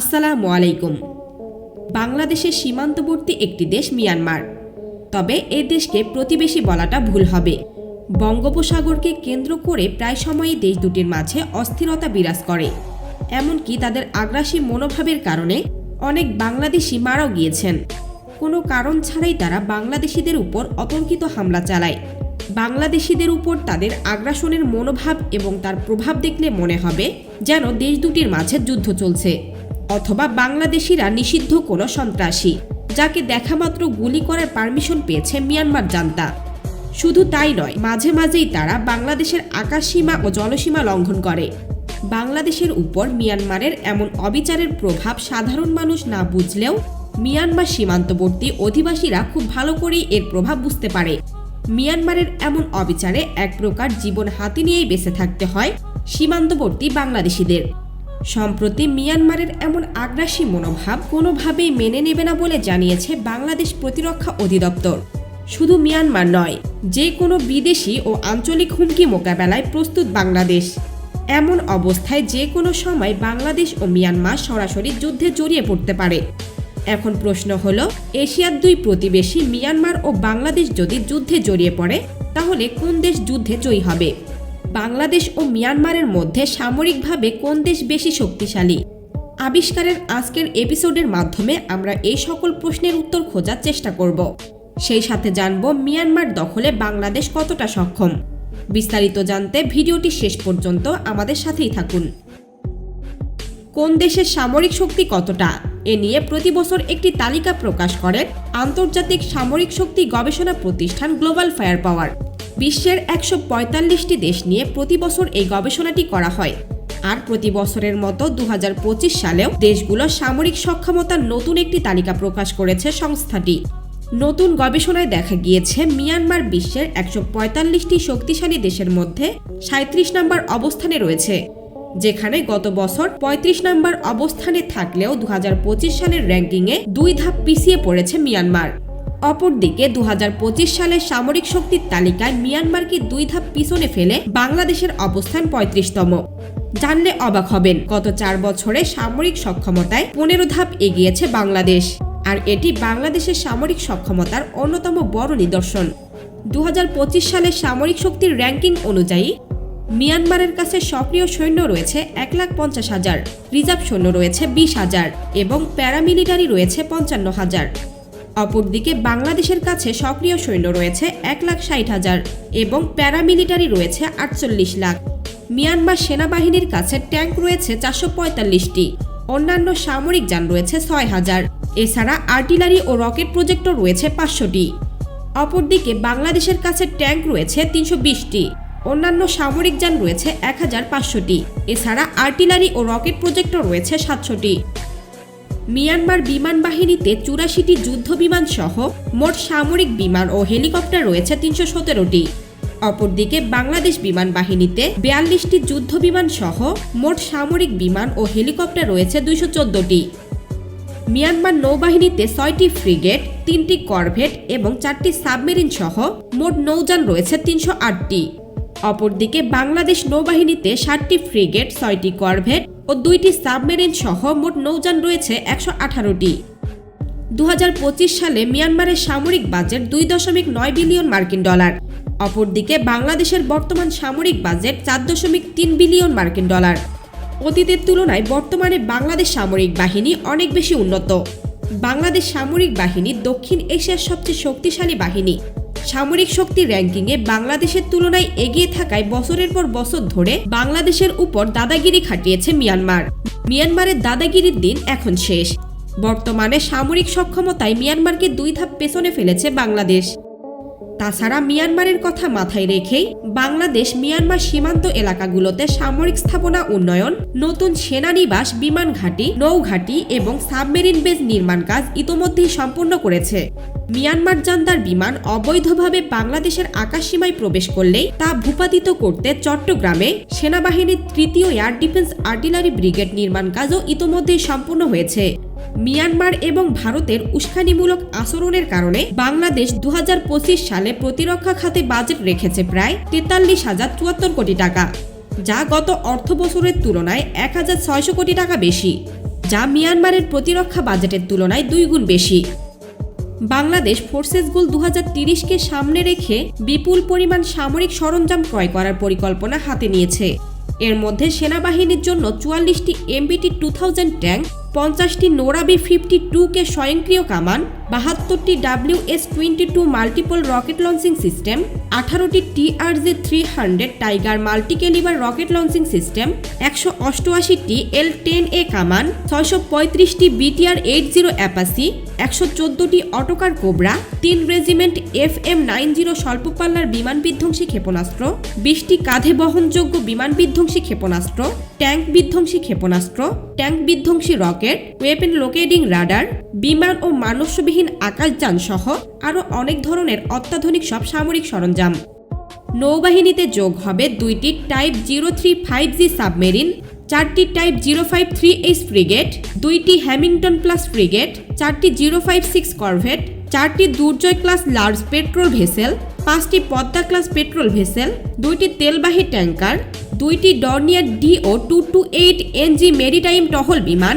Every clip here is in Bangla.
আসসালামু আলাইকুম। বাংলাদেশের সীমান্তবর্তী একটি দেশ মিয়ানমার। তবে এ দেশকে প্রতিবেশী বলাটা ভুল হবে। বঙ্গোপসাগরকে কেন্দ্র করে প্রায় সময়ই দেশ দুটির মাঝে অস্থিরতা বিরাজ করে। এমনকি তাদের আগ্রাসী মনোভাবের কারণে অনেক বাংলাদেশি মারাও গিয়েছেন। কোনো কারণ ছাড়াই তারা বাংলাদেশিদের উপর অতর্কিত হামলা চালায়। বাংলাদেশিদের উপর তাদের আগ্রাসনের মনোভাব এবং তার প্রভাব দেখলে মনে হবে যেন দেশ দুটির মাঝে যুদ্ধ চলছে। অথবা বাংলাদেশিরা নিষিদ্ধ কোনো সন্ত্রাসী, যাকে দেখামাত্র গুলি করার পারমিশন পেয়েছে মিয়ানমার জান্তা। শুধু তাই নয়, মাঝে মাঝেই তারা বাংলাদেশের আকাশসীমা ও জলসীমা লঙ্ঘন করে। বাংলাদেশের উপর মিয়ানমারের এমন অবিচারের প্রভাব সাধারণ মানুষ না বুঝলেও মিয়ানমার সীমান্তবর্তী অধিবাসীরা খুব ভালো করেই এর প্রভাব বুঝতে পারে। মিয়ানমারের এমন অবিচারে এক প্রকার জীবন হাতে নিয়েই বেঁচে থাকতে হয় সীমান্তবর্তী বাংলাদেশিদের। সম্প্রতি মিয়ানমারের এমন আগ্রাসী মনোভাব কোনোভাবেই মেনে নেবে না বলে জানিয়েছে বাংলাদেশ প্রতিরক্ষা অধিদপ্তর। শুধু মিয়ানমার নয়, যে কোনো বিদেশি ও আঞ্চলিক হুমকি মোকাবেলায় প্রস্তুত বাংলাদেশ। এমন অবস্থায় যে কোনো সময় বাংলাদেশ ও মিয়ানমার সরাসরি যুদ্ধে জড়িয়ে পড়তে পারে। এখন প্রশ্ন হলো, এশিয়ার দুই প্রতিবেশী মিয়ানমার ও বাংলাদেশ যদি যুদ্ধে জড়িয়ে পড়ে, তাহলে কোন দেশ যুদ্ধে জয়ী হবে? বাংলাদেশ ও মিয়ানমারের মধ্যে সামরিকভাবে কোন দেশ বেশি শক্তিশালী? আবিষ্কারের আজকের এপিসোডের মাধ্যমে আমরা এই সকল প্রশ্নের উত্তর খোঁজার চেষ্টা করব। সেই সাথে জানব মিয়ানমার দখলে বাংলাদেশ কতটা সক্ষম। বিস্তারিত জানতে ভিডিওটি শেষ পর্যন্ত আমাদের সাথেই থাকুন। কোন দেশের সামরিক শক্তি কতটা? এ নিয়ে প্রতি বছর একটি তালিকা প্রকাশ করেন আন্তর্জাতিক সামরিক শক্তি গবেষণা প্রতিষ্ঠান গ্লোবাল ফায়ার পাওয়ার বিশ্বের একশো পঁয়তাল্লিশটি দেশ নিয়ে প্রতি বছর এই গবেষণাটি করা হয়। আর প্রতি বছরের মতো দু হাজার পঁচিশ সালেও দেশগুলো সামরিক সক্ষমতার নতুন একটি তালিকা প্রকাশ করেছে সংস্থাটি। নতুন গবেষণায় দেখা গিয়েছে, মিয়ানমার বিশ্বের একশো পঁয়তাল্লিশটি শক্তিশালী দেশের মধ্যে সাঁত্রিশ নম্বর অবস্থানে রয়েছে, যেখানে গত বছর ৩৫ নম্বর অবস্থানে থাকলেও দু হাজার পঁচিশ সালের র্যাঙ্কিংয়ে দুই ধাপ পিছিয়ে পড়েছে মিয়ানমার। অপরদিকে দু হাজার পঁচিশ সালে সামরিক শক্তির তালিকায় মিয়ানমারকে দুই ধাপ পিছনে ফেলে বাংলাদেশের অবস্থান পঁয়ত্রিশতম। জানলে অবাক হবেন, গত চার বছরে সামরিক সক্ষমতায় পনেরো ধাপ এগিয়েছে বাংলাদেশ, আর এটি বাংলাদেশের সামরিক সক্ষমতার অন্যতম বড় নিদর্শন। দু হাজার পঁচিশ সালে সামরিক শক্তির র্যাঙ্কিং অনুযায়ী মিয়ানমারের কাছে সক্রিয় সৈন্য রয়েছে এক লাখ পঞ্চাশ হাজার, রিজার্ভ সৈন্য রয়েছে বিশ হাজার এবং প্যারামিলিটারি রয়েছে পঞ্চান্ন হাজার। অপরদিকে বাংলাদেশের কাছে সক্রিয় সৈন্য রয়েছে এক লাখ ষাট হাজার এবং প্যারামিলিটারি রয়েছে আটচল্লিশ লাখ। মিয়ানমার সেনাবাহিনীর কাছে ট্যাঙ্ক রয়েছে চারশো পঁয়তাল্লিশটি। অন্যান্য সামরিক যান রয়েছে ছয় হাজার। এছাড়া আর্টিলারি ও রকেট প্রজেক্টর রয়েছে পাঁচশোটি। অপরদিকে বাংলাদেশের কাছে ট্যাঙ্ক রয়েছে তিনশো বিশটি। অন্যান্য সামরিক যান রয়েছে এক হাজার পাঁচশোটি। এছাড়া আর্টিলারি ও রকেট প্রজেক্টর রয়েছে সাতশোটি। মিয়ানমার বিমান বাহিনীতে চুরাশিটি যুদ্ধ বিমান সহ মোট সামরিক বিমান ও হেলিকপ্টার রয়েছে তিনশো সতেরোটি। অপরদিকে বাংলাদেশ বিমান বাহিনীতে বিয়াল্লিশটি যুদ্ধ বিমান সহ মোট সামরিক বিমান ও হেলিকপ্টার রয়েছে দুইশো চোদ্দটি। মিয়ানমার নৌবাহিনীতে ছয়টি ফ্রিগেট, তিনটি করভেট এবং চারটি সাবমেরিন সহ মোট নৌযান রয়েছে তিনশো আটটি। অপরদিকে বাংলাদেশ নৌবাহিনীতে ষাটটি ফ্রিগেট, ছয়টি করভেট ও দুইটি সাবমেরিন সহ মোট নৌযান রয়েছে একশো আঠারোটি। দু সালে মিয়ানমারের সামরিক বাজেট দুই দশমিক নয় বিলিয়ন মার্কিন ডলার। অপরদিকে বাংলাদেশের বর্তমান সামরিক বাজেট চার দশমিক তিন বিলিয়ন মার্কিন ডলার। অতীতের তুলনায় বর্তমানে বাংলাদেশ সামরিক বাহিনী অনেক বেশি উন্নত। বাংলাদেশ সামরিক বাহিনী দক্ষিণ এশিয়ার সবচেয়ে শক্তিশালী বাহিনী। সামরিক শক্তি র্যাঙ্কিংয়ে বাংলাদেশের তুলনায় এগিয়ে থাকায় বছরের পর বছর ধরে বাংলাদেশের উপর দাদাগিরি খাটিয়েছে মিয়ানমার। মিয়ানমারের দাদাগিরির দিন এখন শেষ। বর্তমানে সামরিক সক্ষমতায় মিয়ানমারকে দুই ধাপ পেছনে ফেলেছে বাংলাদেশ। তাছাড়া মিয়ানমারের কথা মাথায় রেখেই বাংলাদেশ মিয়ানমার সীমান্ত এলাকাগুলোতে সামরিক স্থাপনা উন্নয়ন, নতুন সেনানিবাস, বিমান ঘাঁটি, নৌঘাঁটি এবং সাবমেরিন বেজ নির্মাণ কাজ ইতোমধ্যেই সম্পূর্ণ করেছে। মিয়ানমার জান্দার বিমান অবৈধভাবে বাংলাদেশের আকাশসীমায় প্রবেশ করলেই তা ভূপাতিত করতে চট্টগ্রামে সেনাবাহিনীর তৃতীয় এয়ার ডিফেন্স আর্টিলারি ব্রিগেড নির্মাণ কাজও ইতোমধ্যেই সম্পূর্ণ হয়েছে। মিয়ানমার এবং ভারতের উস্কানিমূলক আচরণের কারণে বাংলাদেশ দু হাজার পঁচিশ সালে প্রতিরক্ষা খাতে বাজেট রেখেছে প্রায় তেতাল্লিশ হাজার চুয়াত্তর কোটি টাকা, যা গত অর্থ বছরের তুলনায় এক হাজার ছয়শো কোটি টাকা বেশি, যা মিয়ানমারের প্রতিরক্ষা বাজেটের তুলনায় দুই গুণ বেশি। বাংলাদেশ ফোর্সেস গোল দু কে সামনে রেখে বিপুল পরিমাণ সামরিক সরঞ্জাম ক্রয় করার পরিকল্পনা হাতে নিয়েছে। এর মধ্যে সেনাবাহিনীর জন্য চুয়াল্লিশটি এমবিটি টু থাউজেন্ড ট্যাঙ্ক পঞ্চাশটি নোরাবি ফিফটি টু কে স্বয়ংক্রিয় কামান, বাহাত্তরটি W S twenty two multiple rocket launching system, আঠারোটি TRG three hundred tiger multi calibre rocket launching system, একশো অষ্টআশিটি এল টেন এ কামান, ছয়শো পঁয়ত্রিশটি বিটিআর এইট জিরো অ্যাপাসি একশো চোদ্দটি অটোকার কোবরা, তিন regiment F M nine zero স্বল্পপাল্লার বিমান বিধ্বংসী ক্ষেপণাস্ত্র, বিশটি কাঁধে বহনযোগ্য বিমান বিধ্বংসী ক্ষেপণাস্ত্র, ট্যাঙ্ক বিধ্বংসী ক্ষেপণাস্ত্র, ট্যাঙ্ক বিধ্বংসী রকেট ওয়েপেন লোকেডিং রাডার, বিমান ও মানুষবিহীন আকাশযান সহ আরও অনেক ধরনের অত্যাধুনিক সব সামরিক সরঞ্জাম। নৌবাহিনীতে যোগ হবে দুইটি type zero three five G submarine, চারটি type zero five three H frigate, দুইটি হ্যামিংটন প্লাস ফ্রিগেট, চারটি জিরো ফাইভ সিক্স করভেট, চারটি Durjoy class large patrol vessel, পাঁচটি পদ্মা ক্লাস পেট্রোল ভেসেল, দুইটি তেলবাহী ট্যাঙ্কার, দুইটি Dornier DO two two eight NG maritime টহল বিমান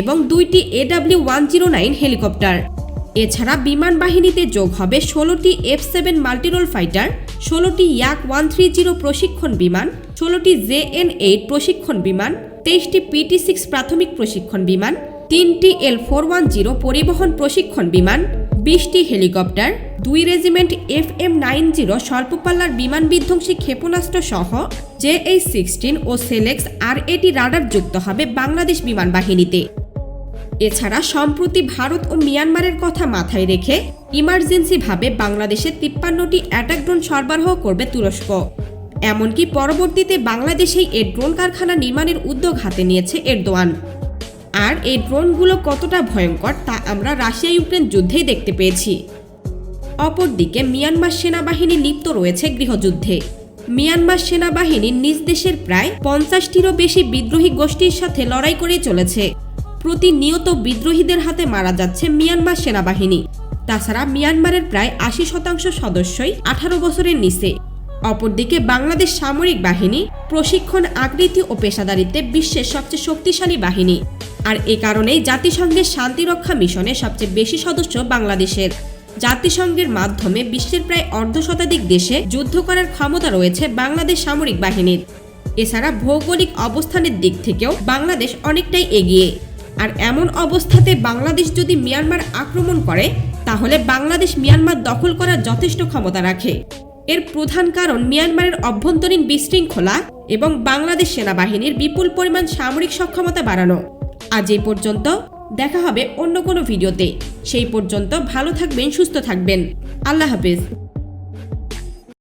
এবং দুইটি AW one zero nine helicopter. এছাড়া বিমান বাহিনীতে যোগ হবে ষোলোটি এফ সেভেন মাল্টিরোল ফাইটার ষোলোটি ইয়াক ওয়ান থ্রি জিরো প্রশিক্ষণ বিমান, ষোলোটি জে এন এইট প্রশিক্ষণ বিমান, তেইশটি পিটি সিক্স প্রাথমিক প্রশিক্ষণ বিমান, তিনটি এল ফোর ওয়ান জিরো পরিবহন প্রশিক্ষণ বিমান, বিশটি হেলিকপ্টার, দুই regiment F M nine zero স্বল্পপাল্লার বিমান বিধ্বংসী ক্ষেপণাস্ত্র সহ জে এইচ সিক্সটিন ও সেলেক্স আর এটি রাডার যুক্ত হবে বাংলাদেশ বিমান বাহিনীতে। এছাড়া সম্প্রতি ভারত ও মিয়ানমারের কথা মাথায় রেখে ইমার্জেন্সিভাবে বাংলাদেশে তিপ্পান্নটি অ্যাটাক ড্রোন সরবরাহ করবে তুরস্ক। এমনকি পরবর্তীতে বাংলাদেশেই এর ড্রোন কারখানা নির্মাণের উদ্যোগ হাতে নিয়েছে এরদোয়ান। আর এই ড্রোনগুলো কতটা ভয়ঙ্কর তা আমরা রাশিয়া ইউক্রেন যুদ্ধেই দেখতে পেয়েছি। অপরদিকে মিয়ানমার সেনাবাহিনী লিপ্ত রয়েছে গৃহযুদ্ধে। মিয়ানমার সেনাবাহিনী নিজ দেশের প্রায় পঞ্চাশটিরও বেশি বিদ্রোহী গোষ্ঠীর সাথে লড়াই করে চলেছে। প্রতিনিয়ত বিদ্রোহীদের হাতে মারা যাচ্ছে মিয়ানমার সেনাবাহিনী। তাছাড়া মিয়ানমারের প্রায় আশি শতাংশ সদস্যই আঠারো বছরের নিচে। অপরদিকে বাংলাদেশ সামরিক বাহিনী প্রশিক্ষণ, আকৃতি ও পেশাদারিত্বে বিশ্বের সবচেয়ে শক্তিশালী বাহিনী। আর এ কারণেই জাতিসংঘের শান্তিরক্ষা মিশনে সবচেয়ে বেশি সদস্য বাংলাদেশের। জাতিসংঘের মাধ্যমে বিশ্বের প্রায় অর্ধ শতাধিক দেশে যুদ্ধ করার ক্ষমতা রয়েছে বাংলাদেশ সামরিক বাহিনীর। এছাড়া ভৌগোলিক অবস্থানের দিক থেকেও বাংলাদেশ অনেকটাই এগিয়ে। আর এমন অবস্থাতে বাংলাদেশ যদি মিয়ানমার আক্রমণ করে, তাহলে বাংলাদেশ মিয়ানমার দখল করার যথেষ্ট ক্ষমতা রাখে। এর প্রধান কারণ মিয়ানমারের অভ্যন্তরীণ বিশৃঙ্খলা এবং বাংলাদেশ সেনাবাহিনীর বিপুল পরিমাণ সামরিক সক্ষমতা বাড়ানো। আজ এই পর্যন্ত, দেখা হবে অন্য কোনো ভিডিওতে। সেই পর্যন্ত ভালো থাকবেন, সুস্থ থাকবেন। আল্লাহ হাফেজ।